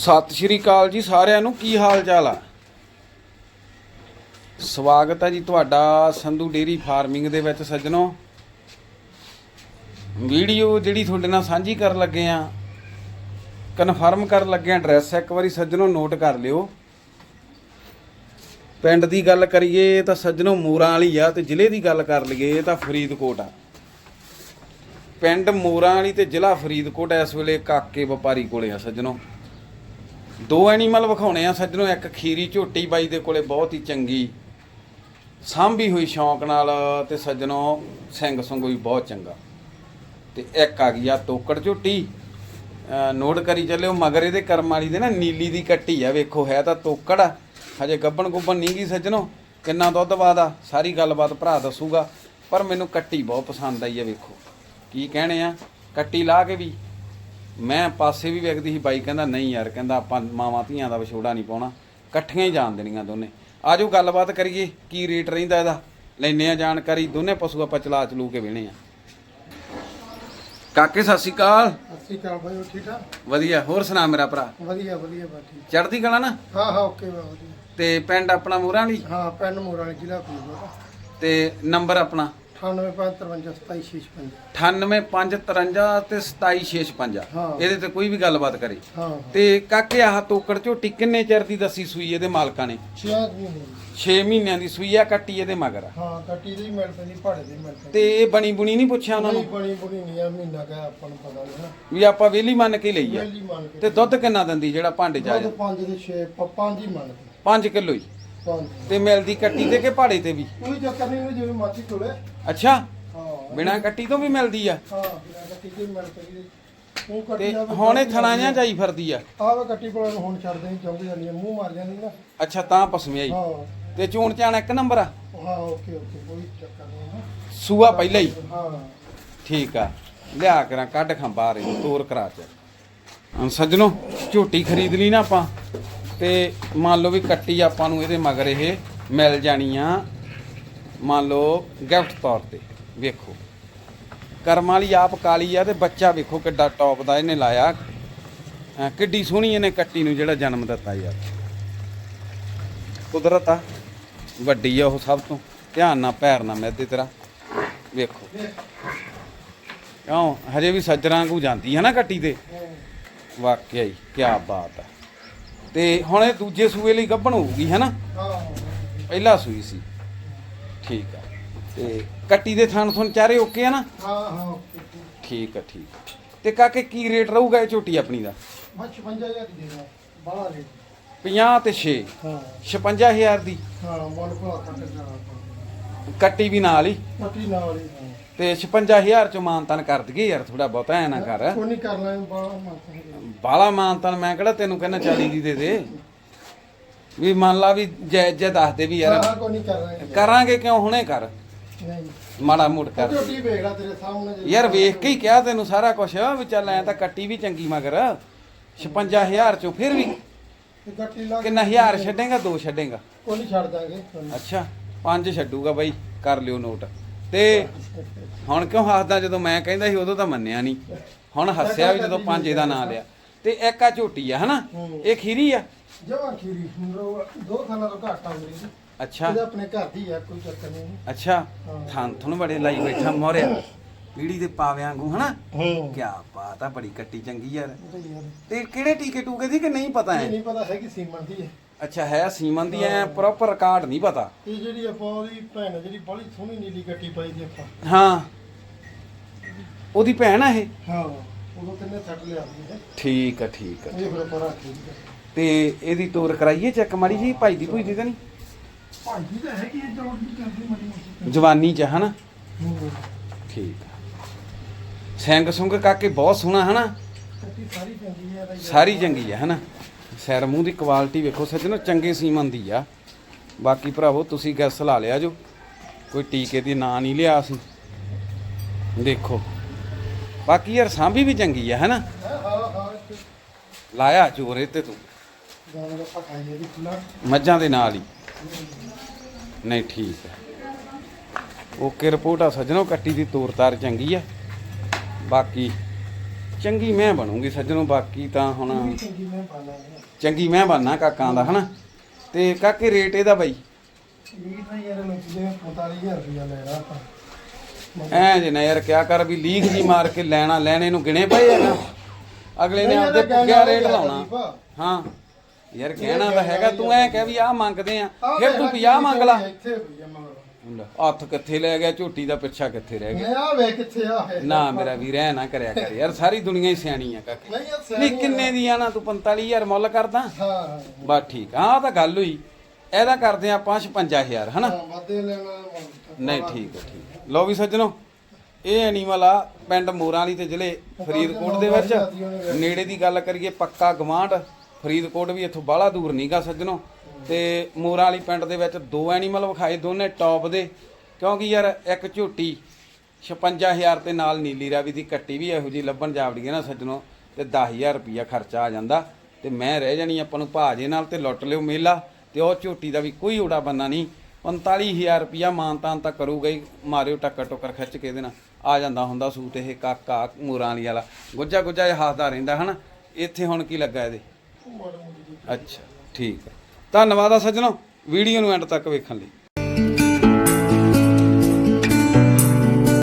ਸਤਿ ਸ਼੍ਰੀ ਅਕਾਲ ਜੀ ਸਾਰਿਆਂ ਨੂੰ, ਕੀ ਹਾਲ ਚਾਲ ਆ? ਸਵਾਗਤ ਹੈ ਜੀ ਤੁਹਾਡਾ ਸੰਧੂ ਡੇਰੀ ਫਾਰਮਿੰਗ ਦੇ ਵਿੱਚ ਸੱਜਣੋ। ਵੀਡੀਓ ਜਿਹੜੀ ਤੁਹਾਡੇ ਨਾਲ ਸਾਂਝੀ ਕਰਨ ਲੱਗੇ ਆ ਕਨਫਰਮ ਕਰਨ ਲੱਗੇ ਆ ਐਡਰੈਸ ਇੱਕ ਵਾਰੀ ਸੱਜਣੋ ਨੋਟ ਕਰ ਲਿਓ। ਪਿੰਡ ਦੀ ਗੱਲ ਕਰੀਏ ਤਾਂ ਸੱਜਣੋ ਮੋਰਾਂ ਵਾਲੀ ਆ ਤੇ ਜ਼ਿਲ੍ਹੇ ਦੀ ਗੱਲ ਕਰ ਲਈਏ ਤਾਂ ਫਰੀਦਕੋਟ ਆ। ਪਿੰਡ ਮੋਰਾਂ ਵਾਲੀ ਤੇ ਜ਼ਿਲ੍ਹਾ ਫਰੀਦਕੋਟ ਇਸ ਵੇਲੇ ਕਾਕੇ ਵਪਾਰੀ ਕੋਲੇ ਆ ਸੱਜਣੋ। ਦੋ ਐਨੀਮਲ ਵਿਖਾਉਣੇ ਆ, ਸੱਜਣੋ, ਇੱਕ ਖੀਰੀ ਝੋਟੀ ਬਾਈ ਦੇ ਕੋਲੇ ਬਹੁਤ ਹੀ ਚੰਗੀ। ਸਾਂਭੀ ਹੋਈ ਸ਼ੌਂਕ ਨਾਲ ਤੇ ਸੱਜਣੋ, ਸਿੰਘ ਸੰਗੋਈ ਬਹੁਤ ਚੰਗਾ। ਤੇ ਇੱਕ ਆ ਗਈ ਆ ਤੋਕੜ ਝੋਟੀ। ਨੋਟ ਕਰੀ ਚੱਲਿਓ, ਮਗਰ ਇਹਦੇ ਕਰਮ ਵਾਲੀ ਦੇ ਨਾ ਨੀਲੀ ਦੀ ਕੱਟੀ ਆ, ਵੇਖੋ, ਹੈ ਤਾਂ ਤੋਕੜ ਆ। ਹਜੇ ਗੱਬਣ ਗੁੱਬਣ ਨਹੀਂ ਗਈ ਸੱਜਣੋ। ਕਿੰਨਾ ਦੁੱਧ ਵਾਦਾ ਸਾਰੀ ਗੱਲਬਾਤ ਭਰਾ ਦੱਸੂਗਾ। ਪਰ ਮੈਨੂੰ ਕੱਟੀ ਬਹੁਤ ਪਸੰਦ ਆਈ ਆ, ਵੇਖੋ। ਕੀ ਕਹਿਣੇ ਆ? ਕੱਟੀ ਲਾ ਕੇ ਵੀ। ਮੈਂ ਪਾਸੇ ਵੀ ਵੇਖਦੀ ਸੀ ਬਾਈ ਕਹਿੰਦਾ ਨਹੀਂ ਯਾਰ ਕਹਿੰਦਾ ਆਪਾਂ ਮਾਵਾਂ ਧੀਆਂ ਦਾ ਵਿਛੋੜਾ ਨਹੀਂ ਪਾਉਣਾ। ਇਕੱਠੀਆਂ ਹੀ ਜਾਣ ਦੇਣੀਆਂ ਦੋਨੇ। ਆਜੋ ਗੱਲਬਾਤ ਕਰੀਏ ਕੀ ਰੇਟ ਰਹਿੰਦਾ ਇਹਦਾ? ਲੈਨੇ ਆ ਜਾਣਕਾਰੀ ਦੋਨੇ ਪਸ਼ੂ ਆਪਾਂ ਚਲਾ ਚਲੂ ਕੇ ਵੇਣੇ ਆ। ਕਾਕੇ ਸਤਿ ਸ਼੍ਰੀ ਅਕਾਲ। ਸਤਿ ਸ਼੍ਰੀ ਅਕਾਲ ਭਾਈ ਹੋਰ ਠੀਕ ਠਾਕ? ਵਧੀਆ ਹੋਰ ਸੁਣਾ ਮੇਰਾ ਭਰਾ? ਵਧੀਆ ਵਧੀਆ ਚੜ੍ਹਦੀ ਕਲਾ ਨਾ? ਹਾਂ ਹਾਂ ਓਕੇ ਬਾ ਵਧੀਆ। ਤੇ ਪਿੰਡ ਆਪਣਾ ਮੂਰਾਂ ਵਾਲੀ? ਹਾਂ ਪਿੰਡ ਮੋਰਾਂ ਵਾਲੀ ਜ਼ਿਲ੍ਹਾ ਫਰੀਦਕੋਟ। ਤੇ ਨੰਬਰ ਆਪਣਾ? 9853577655 98553 ਤੇ 27655 ਹਾਂ। ਇਹਦੇ ਤੇ ਕੋਈ ਵੀ ਗੱਲਬਾਤ ਕਰੇ ਹਾਂ ਤੇ ਕਾਕੇ ਆਹ ਤੋਕੜ ਝੋਟੀ ਕਿੰਨੇ ਚਿਰ ਦੀ ਦੱਸੀ ਸੂਈ ਇਹਦੇ ਮਾਲਕਾਂ ਨੇ 6 ਮਹੀਨੇ 6 ਮਹੀਨਿਆਂ ਦੀ ਸੂਈ ਆ ਕੱਟੀ ਇਹਦੇ ਮਗਰ ਆ ਹਾਂ ਕੱਟੀ ਦੀ ਮਿਲ ਪੈਂਦੀ ਪਹਾੜੇ ਦੀ ਮਿਲ ਪੈਂਦੀ ਤੇ ਇਹ ਬਣੀ ਬੁਣੀ ਨਹੀਂ ਪੁੱਛਿਆ ਉਹਨਾਂ ਨਹੀਂ ਨੂੰ ਬਣੀ ਬੁਣੀ ਨਹੀਂ ਆ ਮਹੀਨਾ ਕਾ ਆਪਾਂ ਨੂੰ ਪਤਾ ਨਹੀਂ ਨਾ ਵੀ ਆਪਾਂ ਵੇਲੀ ਮੰਨ ਕੇ ਲਈ ਆ ਪਹਿਲੀ ਮੰਨ ਕੇ ਤੇ ਦੁੱਧ ਕਿੰਨਾ ਦਿੰਦੀ ਜਿਹੜਾ ਭਾਂਡੇ ਚ ਆ ਦੁੱਧ ਪੰਜ ਦੇ 6 ਪੰਜ ਹੀ ਮੰਨ ਕੇ 5 ਕਿਲੋ ਹੀ ਤੇ ਮਿਲਦੀ ਕੱਟੀ ਤੇ ਕਿ ਪਹਾੜੇ ਤੇ ਵੀ? ਕੋਈ ਚੱਕਰ ਨਹੀਂ ਉਹ ਜਿਵੇਂ ਮਾਚੀ ਕੋਲੇ ਅੱਛਾ। ਹਾਂ। ਬਿਨਾ ਕੱਟੀ ਤੋਂ ਵੀ ਮਿਲਦੀ ਆ? ਹਾਂ ਬਿਨਾਂ ਕੱਟੀ ਦੀ ਮਿਲ ਪੈਂਦੀ ਉਹ ਤੇ ਕੱਟੀ ਆ ਹੁਣ ਇਹ ਥਣਾਈਆਂ ਜਾਈ ਫਿਰਦੀ ਆ? ਆਹ ਵਾ ਕੱਟੀ ਕੋਲ ਹੁਣ ਛੱਡ ਦੇਣੀ ਚਾਹੁੰਦੀ ਜਾਂਦੀ ਆ। ਮੂੰਹ ਮਾਰ ਜਾਂਦੀ ਨਾ। ਅੱਛਾ ਤਾਂ ਪਸਮਿਆਈ। ਹਾਂ। ਤੇ ਚੂਣ ਚਾਣ ਇੱਕ ਨੰਬਰ ਆ? ਹਾਂ ਓਕੇ ਓਕੇ ਕੋਈ ਚੱਕਰ ਨਹੀਂ ਨਾ ਸੂਆ ਪਹਿਲਾਂ ਹੀ? ਹਾਂ। ਠੀਕ ਆ। ਲਿਆ ਕਰਾਂ ਕੱਢ ਖਾਂ ਬਾਹਰ ਇਹਨੂੰ ਤੋਰ ਕਰਾ ਚ ਹੁਣ ਸੱਜਣੋ ਝੋਟੀ ਖਰੀਦ ਲਈ ਨਾ ਆਪਾਂ। ਤੇ ਮੰਨ ਲਓ ਵੀ ਕੱਟੀ ਆਪਾਂ ਨੂੰ ਇਹਦੇ ਮਗਰ ਇਹ ਮਿਲ ਜਾਣੀ ਆ, ਮੰਨ ਲਓ ਗਿਫਟ ਤੌਰ ਤੇ, ਵੇਖੋ। ਕਰਮ ਵਾਲੀ ਆਪ ਕਾਲੀ ਆ ਤੇ ਬੱਚਾ ਵੇਖੋ ਕਿੱਡਾ ਟੌਪ ਦਾ ਇਹਨੇ ਲਾਇਆ। ਕਿੱਡੀ ਸੋਹਣੀ ਇਹਨੇ ਕੱਟੀ ਨੂੰ ਜਿਹੜਾ ਜਨਮ ਦਿੱਤਾ ਯਾਰ। ਕੁਦਰਤ ਆ, ਵੱਡੀ ਆ ਉਹ ਸਭ ਤੋਂ। ਧਿਆਨ ਨਾਲ, ਪੈਰ ਨਾ ਮਿੱਦੇ ਤੇਰਾ। ਵੇਖੋ। ਕਿਉਂ? ਹਜੇ ਵੀ ਸੱਜਰਾਂ ਵਾਂਗੂ ਜਾਂਦੀ ਹੈ ਨਾ ਕੱਟੀ ਤੇ। ਵਾਕਿਆ ਹੀ ਕੀ ਬਾਤ ਆ। ਤੇ ਹੁਣ ਇਹ ਦੂਜੇ ਸੂਏ ਲਈ ਗੱਭਣ ਹੋਊਗੀ ਹੈ ਨਾ? ਹਾਂ ਪਹਿਲਾ ਸੂਈ ਸੀ। ਠੀਕ ਆ। ਤੇ ਕੱਟੀ ਦੇ ਥਣ ਥਣ ਚਾਰੇ ਓਕੇ ਆ ਨਾ? ਹਾਂ ਹਾਂ ਓਕੇ। ਠੀਕ ਆ ਠੀਕ ਆ। ਤੇ ਕਾਕੇ ਕੀ ਰੇਟ ਰਹੂਗਾ ਇਹ ਝੋਟੀ ਆਪਣੀ ਦਾ? 55000 ਦੀ ਦੇਣਾ ਬਾਹਲਾ ਰੇ 50 ਤੇ 6 ਹਾਂ। 56000 ਦੀ? ਹਾਂ ਮਨ ਕੱਟ ਵੀ ਨਾਲ ਹੀ? ਪੱਟੀ ਨਾਲ ਹੀ ਹਾਂ। ਤੇ 56000 ਚ ਮਾਨਤਨ ਕਰ ਦਈਏ ਯਾਰ ਥੋੜਾ ਬਹੁਤਾ ਐ ਨਾ ਕਰ। ਕੋਈ ਨਹੀਂ ਕਰਨਾ ਬਾਹਲਾ ਮਤ ਬਾਲਾ ਮਾਨਤਨ ਮੈਂ ਕਿਹੜਾ ਤੈਨੂੰ ਕਹਿੰਦਾ 40 ਦੀ ਦੇ ਦੇ। ਵੀ ਮੰਨ ਲਾ ਵੀ ਜੈ ਜੈ ਦੱਸ ਦੇ ਵੀ ਯਾਰ। ਕੋਈ ਨਹੀਂ ਕਰਨਾ ਕਰਾਂਗੇ ਕਿਉਂ? ਹੁਣੇ ਕਰ। ਨਹੀਂ। ਮਾੜਾ ਮੋੜ ਕਰ। ਝੋਟੀ ਵੇਖ ਲੈ ਤੇਰੇ ਸਾਹਮਣੇ ਜਿਹੜੀ- ਯਾਰ ਵੇਖ ਕੇ ਹੀ ਕਿਹਾ ਤੈਨੂੰ ਸਾਰਾ ਕੁਝ ਵੀ ਚੱਲ ਐ ਤਾਂ ਕੱਟੀ ਵੀ ਚੰਗੀ ਮਗਰ। 56000 ਚੋਂ ਫਿਰ ਵੀ। ਕਿੰਨਾ ਹਜ਼ਾਰ ਛੱਡੇਗਾ? ਦੋ ਛੱਡੇਗਾ। ਕੋਈ ਨਹੀਂ ਛੱਡ ਦਾਂਗੇ। ਅੱਛਾ ਪੰਜ ਛੱਡੂਗਾ ਬਾਈ। ਕਰ ਲਿਓ ਨੋਟ। ਤੇ ਹੁਣ ਕਿਉਂ ਹੱਸਦਾ? ਜਦੋਂ ਮੈਂ ਕਹਿੰਦਾ ਸੀ ਉਦੋਂ ਤਾਂ ਮੰਨਿਆ ਨਹੀਂ ਹੁਣ ਹੱਸਿਆ ਵੀ ਜਦੋਂ ਪੰਜ ਇਹਦਾ ਨਾਂ ਲਿਆ। ਤੇ ਇੱਕ ਆ ਝੋਟੀ ਆ ਹਨਾ? ਹੂੰ। ਇਹ ਖੀਰੀ ਆ? ਜਮਾਂ ਖੀਰੀ ਦੋ ਖਾਣਾ ਤੋਂ ਘੱਟ ਆ ਮੇਰੀ ਅੱਛਾ। ਇਹਦਾ ਆਪਣੇ ਘਰ ਦੀ ਆ ਕੋਈ ਚੱਕਰ ਨਹੀਂ ਅੱਛਾ। ਹਾਂ। ਥਾਂ ਤੁਹਾਨੂੰ ਬੜੇ ਲਾਈ ਬੈਠਾ ਮੋਰਿਆ ਪੀੜੀ ਦੇ ਪਾਵਿਆਂ ਵਾਂਗੂ ਹਨਾ? ਹੂੰ। ਕੀ ਬਾਤ ਆ ਬੜੀ ਕੱਟੀ ਚੰਗੀ ਯਾਰ ਤੇ ਕਿਹੜੇ ਟੀਕੇ ਟੂਕੇ ਦੀ ਕਿ ਨਹੀਂ ਪਤਾ ਇਹ ਹੈ ਨਹੀਂ ਪਤਾ ਹੈਗੀ ਸੀਮਨ ਦੀ ਹੈ ਅੱਛਾ ਹੈ ਸੀਮਨ ਦੀ ਐ ਪ੍ਰੋਪਰ ਰਿਕਾਰਡ ਨਹੀਂ ਪਤਾ। ਇਹ ਜਿਹੜੀ ਆਪਾਂ ਉਹਦੀ ਭੈਣ ਆ ਜਿਹੜੀ ਬੜੀ ਸੋਹਣੀ ਨੀਲੀ ਗੱਟੀ ਪਾਈ ਦੀ ਆਪਾਂ। ਹਾਂ। ਉਹਦੀ ਭੈਣ ਆ ਇਹ? ਹਾਂ। ਉਦੋਂ ਤਿੰਨੇ ਸੱਟ ਲਿਆਉਂਦੀ ਹੈ ਠੀਕ ਆ ਠੀਕ ਆ ਇਹ ਫਿਰ ਆਪਾਂ ਰੱਖ ਲਈ ਤੇ ਇਹਦੀ ਤੋਰ ਕਰਾਈਏ ਚੈੱਕ ਮਾੜੀ ਜੀ ਭਾਈ ਦੀ ਭੂਈ ਦੀ ਤਾਂ ਨਹੀਂ? ਭਾਈ ਜੀ ਤਾਂ ਹੈਗੀ ਇਹ ਜੋੜ ਨਹੀਂ ਕਰਦੀ ਮੜੀ ਮੋਟੀ। ਜਵਾਨੀ ਚ ਹਨਾ? ਹੂੰ। ਠੀਕ ਆ। ਸਿੰਘ ਸੁੰਗ ਕਾਕੇ ਬਹੁਤ ਸੋਹਣਾ ਹਨਾ? ਕੱਟੀ ਸਾਰੀ ਚੰਗੀ ਹੈ ਯਾਰ। ਸਾਰੀ ਚੰਗੀ ਆ ਹਨਾ? ਸਿਰ ਮੂੰਹ ਦੀ ਕੁਆਲਿਟੀ ਵੇਖੋ ਸੱਜਣੋ ਚੰਗੇ ਸੀਮਨ ਦੀ ਆ। ਬਾਕੀ ਭਰਾਵੋ ਤੁਸੀਂ ਗੈਸ ਲਾ ਲਿਆ ਜੋ। ਕੋਈ ਟੀਕੇ ਦੀ ਨਾਂ ਨਹੀਂ ਲਿਆ ਸੀ ਦੇਖੋ। ਬਾਕੀ ਯਾਰ ਸਾਂਭੀ ਵੀ ਚੰਗੀ ਆ, ਹਨਾ? ਲਾਇਆ ਚੋਰੇ ਤੇ ਤੂੰ। ਮੱਝਾਂ ਦੇ ਨਾਲ ਹੀ। ਨਹੀਂ, ਠੀਕ ਹੈ ਓਕੇ, ਰਿਪੋਰਟ ਆ ਸੱਜਣੋ, ਕੱਟੀ ਦੀ ਤੋਰ ਤਾਰ ਚੰਗੀ ਆ। ਬਾਕੀ ਚੰਗੀ ਮੈਂ ਬਣੂਗੀ ਸੱਜਣੋ, ਬਾਕੀ ਤਾਂ ਹੁਣ ਚੰਗੀ ਮੈਂ ਬਣਨਾ ਕਾਕਾਂ ਦਾ, ਹਨਾ? ਤੇ ਕਾਕੇ, ਰੇਟ ਇਹਦਾ ਬਾਈ? ਇਹ ਤਾਂ ਯਾਰ ਮੈਂ ਜਿਵੇਂ 45000 ਰੁਪਇਆ ਲੈਣਾ ਆਪਾਂ। ਐ ਜੇ ਨਾ ਯਾਰ ਕਿਆ ਕਰ ਵੀ ਲੀਕ ਜੀ ਮਾਰ ਕੇ ਲੈਣਾ ਲੈਣੇ ਨੂੰ ਗਿਣੇ ਪਏ ਹੈਗਾ ਅਗਲੇ ਨੇ ਆਪਦੇ ਪੁੱਗਿਆ ਰੇਟ ਲਾਉਣਾ। ਹਾਂ। ਯਾਰ ਕਹਿਣਾ ਤਾਂ ਹੈਗਾ ਤੂੰ ਐ ਕਹਿ ਵੀ ਆਹ ਮੰਗਦੇ ਆ। ਫਿਰ ਤੂੰ ਵੇਖ 50 ਮੰਗ ਲਾ। ਹੱਥ ਕਿੱਥੇ ਲੈ ਗਿਆ ਝੋਟੀ ਦਾ ਪਿੱਛਾ ਕਿੱਥੇ ਰਹਿ ਗਿਆ? ਆ ਵੇ ਕਿੱਥੇ ਆ ਨਾ ਮੇਰਾ ਵੀਰ ਐ ਨਾ ਕਰਿਆ ਕਰ ਯਾਰ ਸਾਰੀ ਦੁਨੀਆ ਹੀ ਸਿਆਣੀ ਆ ਕਾਕੇ। ਨਹੀਂ ਕਿੰਨੇ ਦੀ ਆ ਨਾ ਤੂੰ 45000 ਮੁੱਲ ਕਰਦਾ? ਹਾਂ ਬਸ ਠੀਕ ਆ ਤਾਂ ਗੱਲ ਹੋਈ। ਇਹਦਾ ਕਰਦੇ ਆ ਆਪਾਂ 55000 ਹਨਾ? ਨਹੀਂ ਠੀਕ ਹੈ ਠੀਕ। ਲਓ ਵੀ ਸੱਜਣੋ, ਇਹ ਐਨੀਮਲ ਆ ਪਿੰਡ ਮੋਰਾਂ ਵਾਲੀ ਤੇ ਜ਼ਿਲ੍ਹੇ ਫਰੀਦਕੋਟ ਦੇ ਵਿੱਚ। ਨੇੜੇ ਦੀ ਗੱਲ ਕਰੀਏ ਪੱਕਾ ਗਵਾਂਢ ਫਰੀਦਕੋਟ ਵੀ ਇੱਥੋਂ ਬਾਹਲਾ ਦੂਰ ਨਹੀਂਗਾ ਸੱਜਣੋ। ਤੇ ਮੋਰਾਂ ਵਾਲੀ ਪਿੰਡ ਦੇ ਵਿੱਚ ਦੋ ਐਨੀਮਲ ਵਿਖਾਏ, ਦੋਨੇ ਟੌਪ ਦੇ। ਕਿਉਂਕਿ ਯਾਰ ਇੱਕ ਝੋਟੀ 56000 ਤੇ ਨਾਲ ਨੀਲੀ ਰਾਵੀ ਦੀ ਕੱਟੀ ਵੀ ਇਹੋ ਜੀ ਲੱਭਣ ਜਾਵੜੀ ਹੈ ਨਾ ਸੱਜਣੋ, ਤੇ 10000 ਰੁਪਿਆ ਖਰਚਾ ਆ ਜਾਂਦਾ। ਤੇ ਮੈਂ ਰਹਿ ਜਾਣੀ ਆਪਾਂ ਨੂੰ ਭਾਜੇ ਨਾਲ ਤੇ ਲੁੱਟ ਲਿਓ ਮੇਲਾ, ਤੇ ਉਹ ਝੋਟੀ ਦਾ ਵੀ ਕੋਈ ਊੜਾ ਬੰਨਾ ਨਹੀਂ। 45000 ਰੁਪਿਆ ਮਾਨਤਾਨ ਤਾਂ ਕਰੂਗਾ ਹੀ, ਮਾਰਿਓ ਟੱਕਰ ਟੋਕਰ ਖਿੱਚ ਕੇ ਇਹਦੇ ਨਾਲ। ਆ ਜਾਂਦਾ ਹੁੰਦਾ ਸੂਟ ਇਹ ਕਾਕਾ, ਮੂਰਾਂ ਵਾਲੀ ਵਾਲਾ। ਗੁੱਜਾ ਗੁੱਜਾ ਜਿਹਾ ਹੱਸਦਾ ਰਹਿੰਦਾ, ਹਨਾ? ਇੱਥੇ ਹੁਣ ਕੀ ਲੱਗਾ ਇਹਦੇ? ਅੱਛਾ, ਠੀਕ ਹੈ। ਧੰਨਵਾਦ ਆ ਸੱਜਣੋ, ਵੀਡੀਓ ਨੂੰ ਐਂਡ ਤੱਕ ਵੇਖਣ ਲਈ।